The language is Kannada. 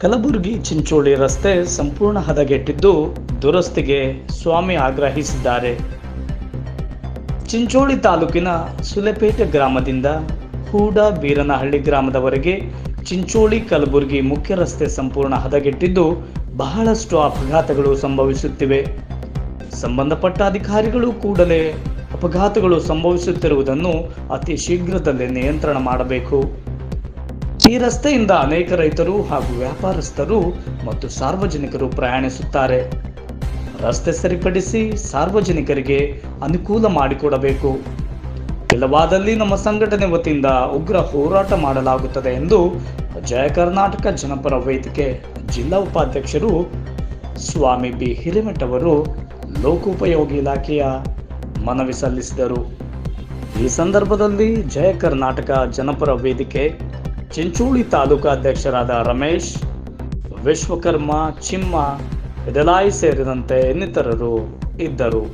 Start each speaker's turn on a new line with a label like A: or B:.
A: ಕಲಬುರಗಿ ಚಿಂಚೋಳಿ ರಸ್ತೆ ಸಂಪೂರ್ಣ ಹದಗೆಟ್ಟಿದ್ದು ದುರಸ್ತಿಗೆ ಸ್ವಾಮಿ ಆಗ್ರಹಿಸಿದ್ದಾರೆ. ಚಿಂಚೋಳಿ ತಾಲೂಕಿನ ಸುಲೆಪೇಟೆ ಗ್ರಾಮದಿಂದ ಹೂಡ ಬೀರನಹಳ್ಳಿ ಗ್ರಾಮದವರೆಗೆ ಚಿಂಚೋಳಿ ಕಲಬುರಗಿ ಮುಖ್ಯ ರಸ್ತೆ ಸಂಪೂರ್ಣ ಹದಗೆಟ್ಟಿದ್ದು ಬಹಳಷ್ಟು ಅಪಘಾತಗಳು ಸಂಭವಿಸುತ್ತಿವೆ. ಸಂಬಂಧಪಟ್ಟ ಅಧಿಕಾರಿಗಳು ಕೂಡಲೇ ಅಪಘಾತಗಳು ಸಂಭವಿಸುತ್ತಿರುವುದನ್ನು ಅತಿ ಶೀಘ್ರದಲ್ಲೇ ನಿಯಂತ್ರಣ ಮಾಡಬೇಕು. ಈ ರಸ್ತೆಯಿಂದ ಅನೇಕ ರೈತರು ಹಾಗೂ ವ್ಯಾಪಾರಸ್ಥರು ಮತ್ತು ಸಾರ್ವಜನಿಕರು ಪ್ರಯಾಣಿಸುತ್ತಾರೆ. ರಸ್ತೆ ಸರಿಪಡಿಸಿ ಸಾರ್ವಜನಿಕರಿಗೆ ಅನುಕೂಲ ಮಾಡಿಕೊಡಬೇಕು. ಇಲ್ಲವಾದಲ್ಲಿ ನಮ್ಮ ಸಂಘಟನೆ ವತಿಯಿಂದ ಉಗ್ರ ಹೋರಾಟ ಮಾಡಲಾಗುತ್ತದೆ ಎಂದು ಜಯ ಕರ್ನಾಟಕ ಜನಪರ ವೇದಿಕೆ ಜಿಲ್ಲಾ ಉಪಾಧ್ಯಕ್ಷರು ಸ್ವಾಮಿ ಬಿ. ಹಿರೇಮಠ್ ಅವರು ಲೋಕೋಪಯೋಗಿ ಇಲಾಖೆಯ ಮನವಿ ಸಲ್ಲಿಸಿದರು. ಈ ಸಂದರ್ಭದಲ್ಲಿ ಜಯ ಕರ್ನಾಟಕ ಜನಪರ ವೇದಿಕೆ ಚಿಂಚೋಳಿ ತಾಲೂಕಾಧ್ಯಕ್ಷರಾದ ರಮೇಶ್ ವಿಶ್ವಕರ್ಮ ಚಿಮ್ಮ ಎದಲಾಯಿ ಸೇರಿದಂತೆ ಇನ್ನಿತರರು ಇದ್ದರು.